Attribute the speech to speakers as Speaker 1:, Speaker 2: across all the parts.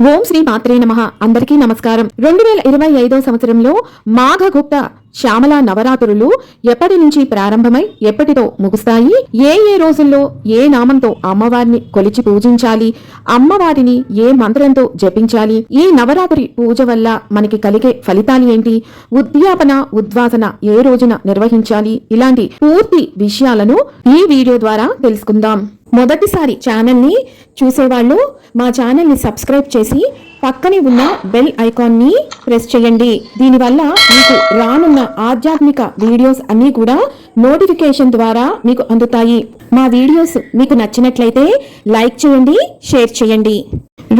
Speaker 1: ఓం శ్రీ మాత్రే నమ. అందరికీ నమస్కారం. రెండు వేల ఇరవై ఐదో సంవత్సరంలో మాఘగుప్త శ్యామల నవరాత్రులు ఎప్పటి నుంచి ప్రారంభమై ఎప్పటితో ముగుస్తాయి? ఏ ఏ రోజుల్లో ఏ నామంతో అమ్మవారిని కొలిచి పూజించాలి? అమ్మవారిని ఏ మంత్రంతో జపించాలి? ఈ నవరాత్రి పూజ వల్ల మనకి కలిగే ఫలితాలు ఏంటి? ఉద్యాపన ఉద్వాసన ఏ రోజున నిర్వహించాలి? ఇలాంటి పూర్తి విషయాలను ఈ వీడియో ద్వారా తెలుసుకుందాం. మొదటిసారి ఛానల్ని చూసేవాళ్ళు మా ఛానల్ని సబ్స్క్రైబ్ చేసి పక్కనే ఉన్న బెల్ ఐకాన్ని ప్రెస్ చేయండి. దీనివల్ల మీకు రానున్న ఆధ్యాత్మిక వీడియోస్ అన్నీ కూడా నోటిఫికేషన్ ద్వారా మీకు అందుతాయి. మా వీడియోస్ మీకు నచ్చినట్లయితే లైక్ చేయండి షేర్ చేయండి.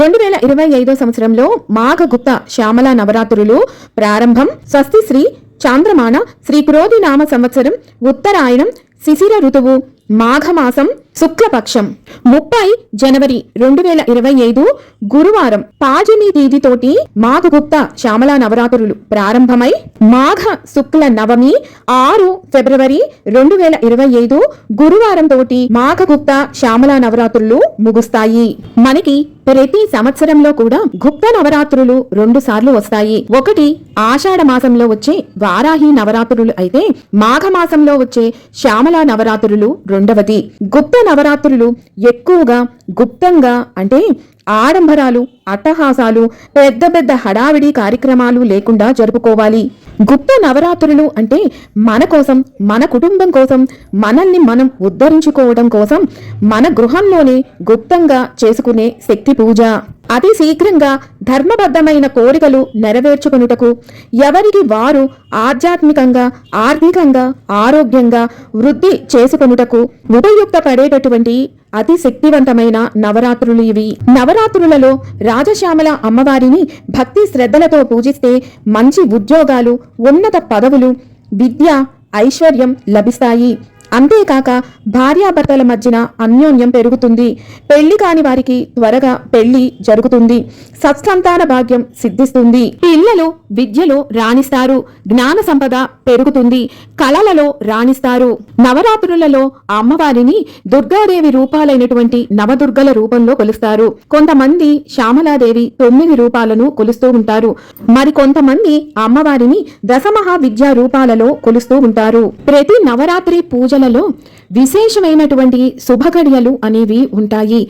Speaker 1: రెండు వేల ఇరవై ఐదో సంవత్సరంలో మాఘగుప్త శ్యామల నవరాత్రులు ప్రారంభం. స్వస్తి శ్రీ చాంద్రమాన శ్రీ క్రోధి నామ సంవత్సరం ఉత్తరాయణం. శిశిర ఋతువు. మాఘమాసం శుక్లపక్షం. ముప్పై జనవరి రెండు వేల ఇరవై ఐదు గురువారం పాజమి తేదీతోటి మాఘగుప్త శ్యామల నవరాత్రులు ప్రారంభమై మాఘ శుక్ల నవమి ఆరు ఫిబ్రవరి రెండు వేల ఇరవై ఐదు గురువారం తోటి మాఘగుప్త శ్యామల నవరాత్రులు ముగుస్తాయి. మనకి ప్రతి సంవత్సరంలో కూడా గుప్త నవరాత్రులు రెండు సార్లు వస్తాయి. ఒకటి ఆషాఢ మాసంలో వచ్చే వారాహి నవరాత్రులు అయితే మాఘ మాసంలో వచ్చే శ్యామల నవరాత్రులు రెండవది గుప్త నవరాత్రులు ఎక్కువగా గుప్తంగా అంటే ఆడంబరాలు అట్టహాసాలు పెద్ద పెద్ద హడావిడి కార్యక్రమాలు లేకుండా జరుపుకోవాలి. గుప్త నవరాత్రులు అంటే మన కోసం మన కుటుంబం కోసం మనల్ని మనం ఉద్ధరించుకోవడం కోసం మన గృహంలోనే గుప్తంగా చేసుకునే శక్తి పూజ. అతి శీఘ్రంగా ధర్మబద్ధమైన కోరికలు నెరవేర్చుకొనుటకు ఎవరికి వారు ఆధ్యాత్మికంగా ఆర్థికంగా ఆరోగ్యంగా వృద్ధి చేసుకొనుటకు ఉపయుక్తపడేటటువంటి అతి శక్తివంతమైన నవరాత్రులు ఇవి. నవరాత్రులలో రాజశ్యామల అమ్మవారిని భక్తి శ్రద్ధలతో పూజిస్తే మంచి ఉద్యోగాలు ఉన్నత పదవులు విద్య ఐశ్వర్యం లభిస్తాయి. అంతేకాక భార్యాభర్తల మధ్యన అన్యోన్యం పెరుగుతుంది. పెళ్ళి కాని వారికి త్వరగా పెళ్ళి జరుగుతుంది. సత్సంతాన భాగ్యం సిద్ధిస్తుంది. పిల్లలు విద్యలో రాణిస్తారు. జ్ఞాన సంపద పెరుగుతుంది. కళలలో రాణిస్తారు. నవరాత్రులలో అమ్మవారిని దుర్గాదేవి రూపాలైనటువంటి నవదుర్గల రూపంలో కొలుస్తారు. కొంతమంది శ్యామలాదేవి తొమ్మిది రూపాలను కొలుస్తూ ఉంటారు. మరి కొంతమంది అమ్మవారిని దశమహా విద్యా రూపాలలో కొలుస్తూ ఉంటారు. ప్రతి నవరాత్రి గడియలలో విశేషమైనటువంటి శుభగడియలు అనేవి ఉంటాయి.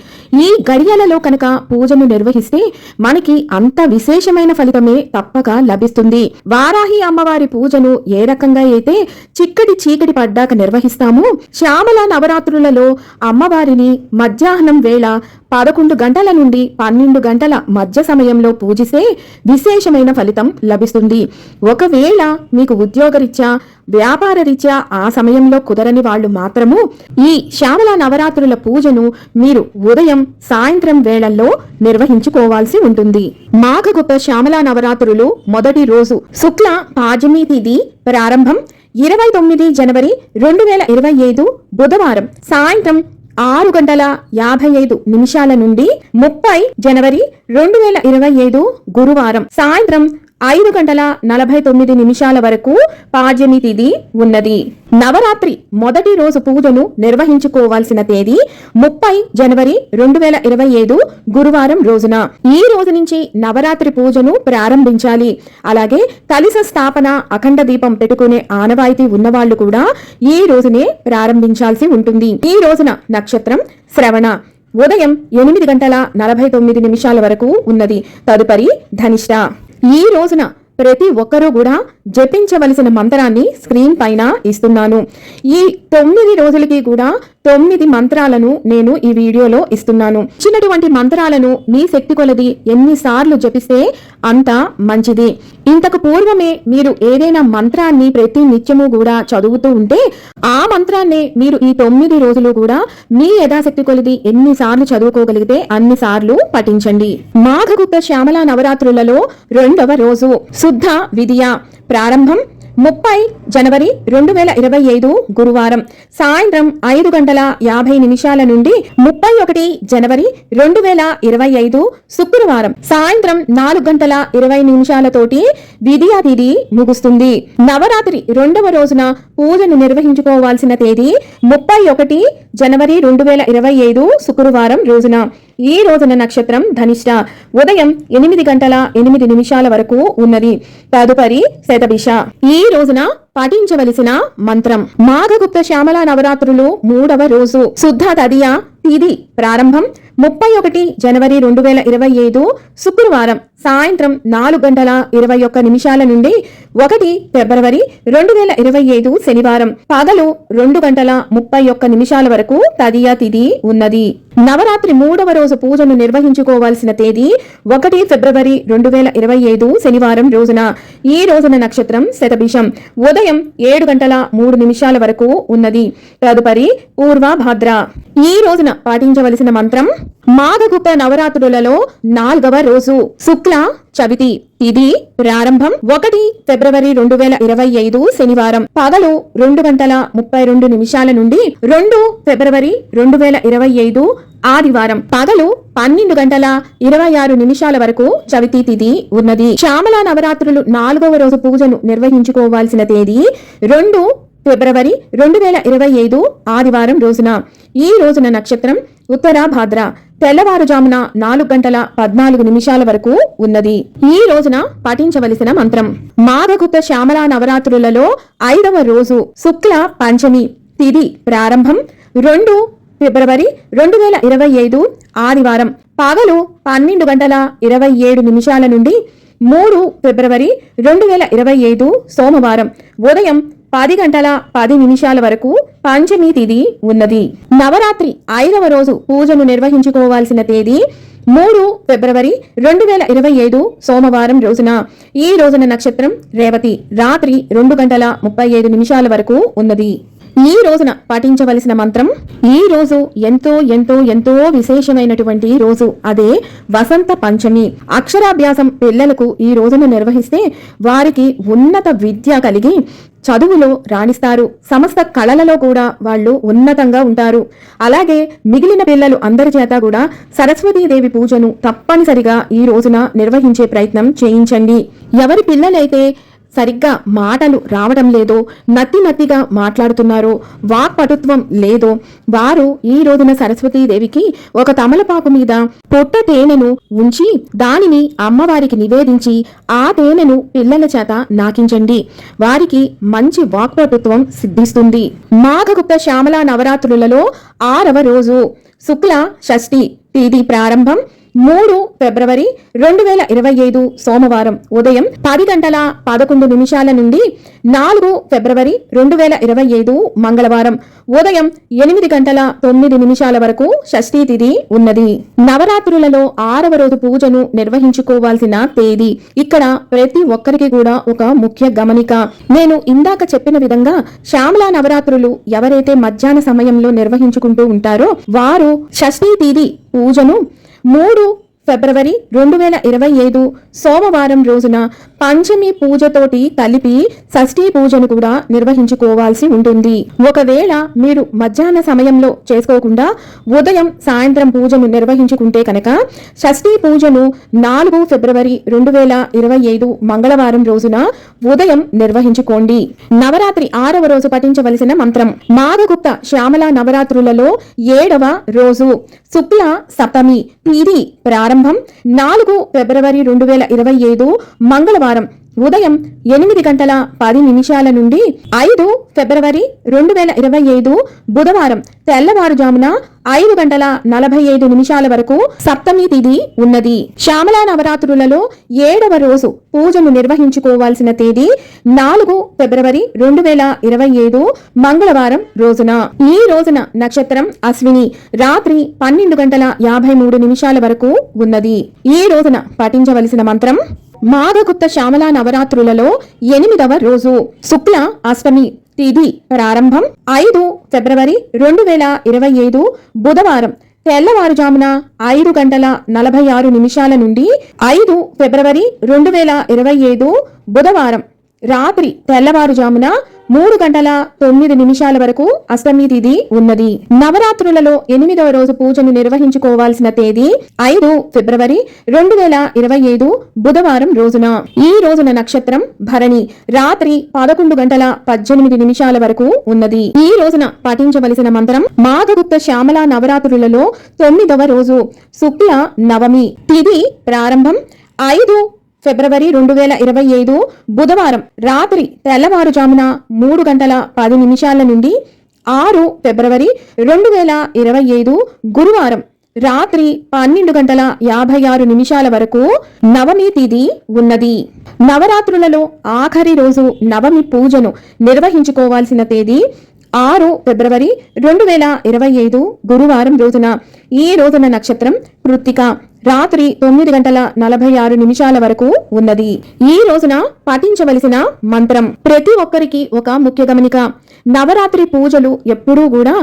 Speaker 1: ఈ గడియలలో కనుక పూజను నిర్వహిస్తే మనకి అంత విశేషమైన ఫలితమే తప్పక లభిస్తుంది. వారాహి అమ్మవారి పూజను ఏ రకంగా అయితే చిక్కటి చీకటి పడ్డాక నిర్వహిస్తామో శ్యామల నవరాత్రులలో అమ్మవారిని మధ్యాహ్నం వేళ పదకొండు గంటల నుండి పన్నెండు గంటల మధ్య సమయంలో పూజిస్తే విశేషమైన ఫలితం లభిస్తుంది. ఒకవేళ మీకు ఉద్యోగరీత్యా వ్యాపార రీత్యా ఆ సమయంలో కుదరని వాళ్ళు మాత్రము ఈ శ్యామల నవరాత్రుల పూజను మీరు ఉదయం సాయంత్రం వేళల్లో నిర్వహించుకోవాల్సి ఉంటుంది. మాఘగుప్త శ్యామల నవరాత్రులు మొదటి రోజు శుక్ల పాజమి తిథి ప్రారంభం. ఇరవై తొమ్మిది జనవరి రెండు వేల ఇరవై ఐదు బుధవారం సాయంత్రం ఆరు గంటల యాభై ఐదు నిమిషాల నుండి ముప్పై జనవరి రెండు వేల ఇరవై ఐదు గురువారం సాయంత్రం ఐదు గంటల నలభై తొమ్మిది నిమిషాల వరకు పాడ్యమి తిథి ఉన్నది. నవరాత్రి మొదటి రోజు పూజను నిర్వహించుకోవాల్సిన తేదీ ముప్పై జనవరి రెండు వేల ఇరవై ఐదు గురువారం రోజున. ఈ రోజు నుంచి నవరాత్రి పూజను ప్రారంభించాలి. అలాగే కలిస స్థాపన అఖండ దీపం పెట్టుకునే ఆనవాయితీ ఉన్నవాళ్ళు కూడా ఈ రోజునే ప్రారంభించాల్సి ఉంటుంది. ఈ రోజున నక్షత్రం శ్రవణ. ఉదయం ఎనిమిది గంటల నలభై తొమ్మిది నిమిషాల వరకు ఉన్నది. తదుపరి ధనిష్ట. ఈ రోజున ప్రతి ఒక్కరూ కూడా జపించవలసిన మంత్రాన్ని స్క్రీన్ పైన ఇస్తున్నాను. ఈ తొమ్మిది రోజులకి కూడా తొమ్మిది మంత్రాలను నేను ఈ వీడియోలో ఇస్తున్నాను. ఇచ్చినటువంటి మంత్రాలను మీ శక్తి కొలది ఎన్నిసార్లు జపిస్తే అంత మంచిది. ఇంతకు పూర్వమే మీరు ఏదైనా మంత్రాన్ని ప్రతి నిత్యము కూడా చదువుతూ ఉంటే ఆ మంత్రాన్నే మీరు ఈ తొమ్మిది రోజులు కూడా మీ యథాశక్తి కొలది ఎన్నిసార్లు చదువుకోగలిగితే అన్ని సార్లు పఠించండి. మాఘగుప్త శ్యామల నవరాత్రులలో రెండవ రోజు శుద్ధ విధియ. ప్రారంభం ముప్పై జనవరి రెండు వేల ఇరవై ఐదు గురువారం సాయంత్రం ఐదు గంటల యాభై నిమిషాల నుండి ముప్పై ఒకటి జనవరి రెండు వేల ఇరవై ఐదు శుక్రవారం సాయంత్రం నాలుగు గంటల ఇరవై నిమిషాలతోటి విధియా తిథి ముగుస్తుంది. నవరాత్రి రెండవ రోజున పూజను నిర్వహించుకోవాల్సిన తేదీ ముప్పై ఒకటి జనవరి రెండు వేల ఇరవై ఐదు శుక్రవారం రోజున. ఈ రోజున నక్షత్రం ధనిష్ట. ఉదయం ఎనిమిది గంటల ఎనిమిది నిమిషాల వరకు ఉన్నది. తదుపరి శతభిష. ఈ రోజున పఠించవలసిన మంత్రం. మాఘగుప్త శ్యామల నవరాత్రులు మూడవ రోజు. శుద్ధ తదియ తేదీ ప్రారంభం ముప్పై ఒకటి జనవరి రెండు వేల ఇరవై ఐదు శుక్రవారం సాయంత్రం నాలుగు గంటల ఇరవై ఒక్క నిమిషాల నుండి ఒకటి ఫిబ్రవరి రెండు వేల ఇరవై ఐదు శనివారం పగలు రెండు గంటల ముప్పై ఒక్క నిమిషాల వరకు తదియా తిథి ఉన్నది. నవరాత్రి మూడవ రోజు పూజను నిర్వహించుకోవాల్సిన తేదీ ఒకటి ఫిబ్రవరి రెండు వేల ఇరవై ఐదు శనివారం రోజున. ఈ రోజున నక్షత్రం శతభిషం. ఉదయం ఏడు గంటల మూడు నిమిషాల వరకు ఉన్నది. తదుపరి పూర్వభాద్ర. ఈ రోజున పాటించవలసిన మంత్రం మాఘగుప్త నవరాత్రులలో నాల్గవ రోజు శుక్ల చవితి. తిది ప్రారంభం ఒకటి ఫిబ్రవరి రెండు వేల ఇరవై ఐదు శనివారం పగలు రెండు గంటల ముప్పై రెండు నిమిషాల నుండి రెండు ఫిబ్రవరి రెండు వేల ఇరవై ఐదు ఆదివారం పగలు పన్నెండు గంటల ఇరవై ఆరు నిమిషాల వరకు చవితి తిథి ఉన్నది. శ్యామల నవరాత్రులు నాలుగవ రోజు పూజను నిర్వహించుకోవాల్సిన తేదీ రెండు ఫిబ్రవరి రెండు వేల ఇరవై ఐదు ఆదివారం రోజున. ఈ రోజున నక్షత్రం ఉత్తర భాద్ర తెల్లవారుజామున నాలుగు గంటల పద్నాలుగు నిమిషాల వరకు ఉన్నది. ఈ రోజున పఠించవలసిన మంత్రం మాఘగుప్త శ్యామల నవరాత్రులలో ఐదవ రోజు శుక్ల పంచమి తిది ప్రారంభం రెండు ఫిబ్రవరి రెండు వేల ఇరవై ఐదు ఆదివారం పగలు పన్నెండు గంటల ఇరవై ఏడు నిమిషాల నుండి మూడు ఫిబ్రవరి రెండు వేల ఇరవై ఐదు సోమవారం ఉదయం పది గంటల పది నిమిషాల వరకు పంచమి తిథి ఉన్నది. నవరాత్రి ఐదవ రోజు పూజను నిర్వహించుకోవాల్సిన తేదీ మూడు ఫిబ్రవరి రెండు వేల ఇరవై ఐదు సోమవారం రోజున. ఈ రోజున నక్షత్రం రేవతి. రాత్రి రెండు గంటల ముప్పై ఐదు నిమిషాల వరకు ఉన్నది. ఈ రోజున పాటించవలసిన మంత్రం ఈ రోజు ఎంతో ఎంతో ఎంతో విశేషమైనటువంటి రోజు. అదే వసంత పంచమి. అక్షరాభ్యాసం పిల్లలకు ఈ రోజున నిర్వహిస్తే వారికి ఉన్నత విద్య కలిగి చదువులో రాణిస్తారు. సమస్త కళలలో కూడా వాళ్ళు ఉన్నతంగా ఉంటారు. అలాగే మిగిలిన పిల్లలు అందరి చేత కూడా సరస్వతీదేవి పూజను తప్పనిసరిగా ఈ రోజున నిర్వహించే ప్రయత్నం చేయించండి. ఎవరి పిల్లలైతే సరిగ్గా మాటలు రావడం లేదో నత్తి నత్తిగా మాట్లాడుతున్నారో వాక్పటుత్వం లేదో వారు ఈ రోజున సరస్వతీదేవికి ఒక తమలపాకు మీద పొట్ట తేనెను ఉంచి దానిని అమ్మవారికి నివేదించి ఆ తేనెను పిల్లల చేత నాకించండి. వారికి మంచి వాక్పటుత్వం సిద్ధిస్తుంది. మాఘగుప్త శ్యామల నవరాత్రులలో ఆరవ రోజు. శుక్ల షష్ఠి తేదీ ప్రారంభం. మూడు ఫిబ్రవరి రెండు వేల ఇరవై ఐదు సోమవారం ఉదయం పది గంటల పదకొండు నిమిషాల నుండి నాలుగు ఫిబ్రవరి రెండు వేల ఇరవై ఐదు మంగళవారం ఉదయం ఎనిమిది గంటల తొమ్మిది నిమిషాల వరకు షష్ఠీ తిథి ఉన్నది. నవరాత్రులలో ఆరవ రోజు పూజను నిర్వహించుకోవాల్సిన తేదీ ఇక్కడ ప్రతి ఒక్కరికి కూడా ఒక ముఖ్య గమనిక. నేను ఇందాక చెప్పిన విధంగా శ్యామలా నవరాత్రులు ఎవరైతే మధ్యాహ్న సమయంలో నిర్వహించుకుంటూ ఉంటారో వారు షష్ఠీ తిథి పూజను మూడు ఫిబ్రవరి రెండు వేల ఇరవై ఐదు సోమవారం రోజున పంచమి పూజతోటి కలిపి షష్ఠీ పూజను కూడా నిర్వహించుకోవాల్సి ఉంటుంది. ఒకవేళ మీరు మధ్యాహ్న సమయంలో చేసుకోకుండా ఉదయం సాయంత్రం పూజను నిర్వహించుకుంటే కనుక షష్ఠీ పూజను నాలుగు ఫిబ్రవరి రెండు వేల ఇరవై ఐదు మంగళవారం రోజున ఉదయం నిర్వహించుకోండి. నవరాత్రి ఆరవ రోజు పఠించవలసిన మంత్రం మాఘగుప్త శ్యామల నవరాత్రులలో ఏడవ రోజు శుక్ల సప్తమి ఇది ప్రారంభం నాలుగు ఫిబ్రవరి రెండు వేల ఇరవై ఐదు మంగళవారం. ఉదయం ఎనిమిది గంటల పది నిమిషాల నుండి ఐదు ఫిబ్రవరి రెండు వేల ఇరవై ఐదు బుధవారం తెల్లవారుజామున ఐదు గంటల నలభై ఐదు నిమిషాల వరకు సప్తమి తిథి ఉన్నది. శ్యామలా నవరాత్రులలో ఏడవ రోజు పూజను నిర్వహించుకోవాల్సిన తేదీ నాలుగు ఫిబ్రవరి రెండు వేల ఇరవై ఐదు మంగళవారం రోజున. ఈ రోజున నక్షత్రం అశ్విని రాత్రి పన్నెండు గంటల యాభై మూడు నిమిషాల వరకు ఉన్నది. ఈ రోజున పఠించవలసిన మంత్రం మాఘగుప్త శ్యామల నవరాత్రులలో ఎనిమిదవ రోజు శుక్ల అష్టమి తిథి ప్రారంభం ఐదు ఫిబ్రవరి రెండు వేల ఇరవై ఐదు బుధవారం తెల్లవారుజామున ఐదు గంటల నలభై ఆరు నిమిషాల నుండి ఐదు ఫిబ్రవరి రెండు వేల ఇరవై ఐదు బుధవారం రాత్రి తెల్లవారుజామున మూడు గంటల తొమ్మిది నిమిషాల వరకు అష్టమి తిథి ఉన్నది. నవరాత్రులలో ఎనిమిదవ రోజు పూజను నిర్వహించుకోవాల్సిన తేదీ ఐదు ఫిబ్రవరి రెండు వేల ఇరవై ఐదు బుధవారం రోజున. ఈ రోజున నక్షత్రం భరణి. రాత్రి పదకొండు గంటల పద్దెనిమిది నిమిషాల వరకు ఉన్నది. ఈ రోజున పఠించవలసిన మంత్రం మాఘగుప్త శ్యామల నవరాత్రులలో తొమ్మిదవ రోజు. శుక్ల నవమి. తిథి ప్రారంభం ఐదు ఫిబ్రవరి రెండు వేల ఇరవై ఐదు బుధవారం రాత్రి తెల్లవారుజామున మూడు గంటల పది నిమిషాల నుండి ఆరు ఫిబ్రవరి రెండు వేల ఇరవై ఐదు గురువారం రాత్రి పన్నెండు గంటల యాభై ఆరు నిమిషాల వరకు నవమి తిథి ఉన్నది. నవరాత్రులలో ఆఖరి రోజు నవమి పూజను నిర్వహించుకోవాల్సిన తేదీ ఆరు ఫిబ్రవరి రెండు వేల ఇరవై ఐదు గురువారం రోజున. ఈ రోజున నక్షత్రం కృత్తిక. రాత్రి తొమ్మిది గంటల నలభై ఆరు నిమిషాల వరకు ఉన్నది. ఈ రోజున పఠించవలసిన మంత్రం ప్రతి ఒక్కరికి ఒక ముఖ్య గమనిక. నవరాత్రి పూజలు ఎప్పుడూ కూడా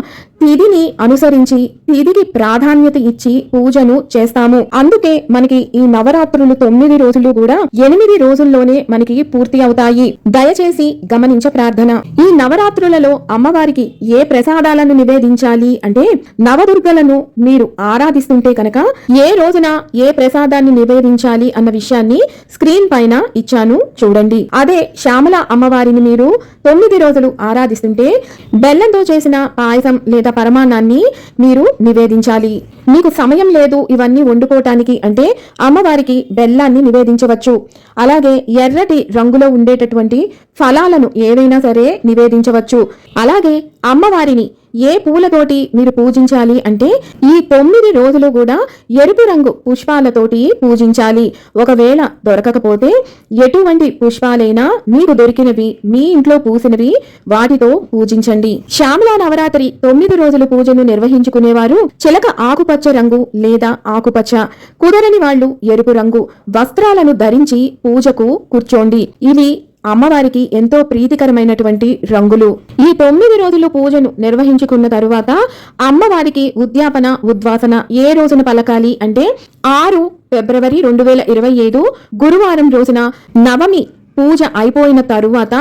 Speaker 1: తిథిని అనుసరించి తిథికి ప్రాధాన్యత ఇచ్చి పూజను చేస్తాము. అందుకే మనకి ఈ నవరాత్రులు తొమ్మిది రోజులు కూడా ఎనిమిది రోజుల్లోనే మనకి పూర్తి అవుతాయి. దయచేసి గమనించ ప్రార్థన. ఈ నవరాత్రులలో అమ్మవారికి ఏ ప్రసాదాలను నివేదించాలి అంటే నవదుర్గలను మీరు ఆరాధిస్తుంటే కనుక ఏ రోజున ఏ ప్రసాదాన్ని నివేదించాలి అన్న విషయాన్ని స్క్రీన్ పైన ఇచ్చాను. చూడండి. అదే శ్యామల అమ్మవారిని మీరు తొమ్మిది రోజులు ఆరాధిస్తుంటే బెల్లంతో చేసిన పాయసం లేదా పరమాన్నాన్ని మీరు నివేదించాలి. మీకు సమయం లేదు ఇవన్నీ వండుకోవటానికి అంటే అమ్మవారికి బెల్లాన్ని నివేదించవచ్చు. అలాగే ఎర్రటి రంగులో ఉండేటటువంటి ఫలాలను ఏదైనా సరే నివేదించవచ్చు. అలాగే అమ్మవారిని ఏ పూలతోటి మీరు పూజించాలి అంటే ఈ తొమ్మిది రోజులు కూడా ఎరుపు రంగు పుష్పాలతోటి పూజించాలి. ఒకవేళ దొరకకపోతే ఎటువంటి పుష్పాలైనా మీకు దొరికినవి మీ ఇంట్లో పూసినవి వాటితో పూజించండి. శ్యామలా నవరాత్రి తొమ్మిది రోజులు పూజను నిర్వహించుకునేవారు చిలక ఆకుపచ్చ రంగు లేదా ఆకుపచ్చ. కుదరని వాళ్ళు ఎరుపు రంగు వస్త్రాలను ధరించి పూజకు కూర్చోండి. ఇవి అమ్మవారికి ఎంతో ప్రీతికరమైనటువంటి రంగులు. ఈ తొమ్మిది రోజులు పూజను నిర్వహించుకున్న తరువాత అమ్మవారికి ఉద్యాపన ఉద్వాసన ఏ రోజున పలకాలి అంటే ఆరు ఫిబ్రవరి రెండు వేల ఇరవై ఐదు గురువారం రోజున నవమి పూజ అయిపోయిన తరువాత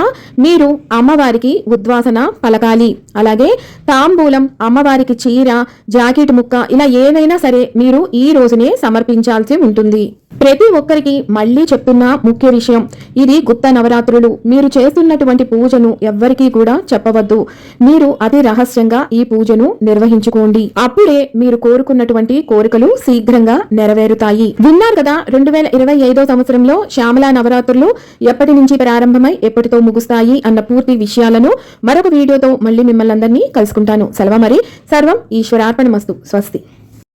Speaker 1: మీరు అమ్మవారికి ఉద్వాసన పలకాలి. అలాగే తాంబూలం అమ్మవారికి చీర జాకెట్ ముక్క ఇలా ఏదైనా సరే మీరు ఈ రోజునే సమర్పించాల్సి ఉంటుంది. ప్రతి ఒక్కరికి మళ్ళీ చెప్తున్న ముఖ్య విషయం ఇది గుప్త నవరాత్రులు. మీరు చేస్తున్నటువంటి పూజను ఎవ్వరికీ కూడా చెప్పవద్దు. మీరు అతి రహస్యంగా ఈ పూజను నిర్వహించుకోండి. అప్పుడే మీరు కోరుకున్నటువంటి కోరికలు శీఘ్రంగా నెరవేరుతాయి. విన్నారు కదా రెండు వేల ఇరవై ఐదో సంవత్సరంలో శ్యామలా నవరాత్రులు ఎప్పటి నుంచి ప్రారంభమై ఎప్పటితో ముగుస్తాయి అన్న పూర్తి విషయాలను మరొక వీడియోతో మళ్ళీ మిమ్మల్ని అందరినీ కలుసుకుంటాను. సెలవు మరి. సర్వం ఈశ్వరార్పణ మస్తు స్వస్తి.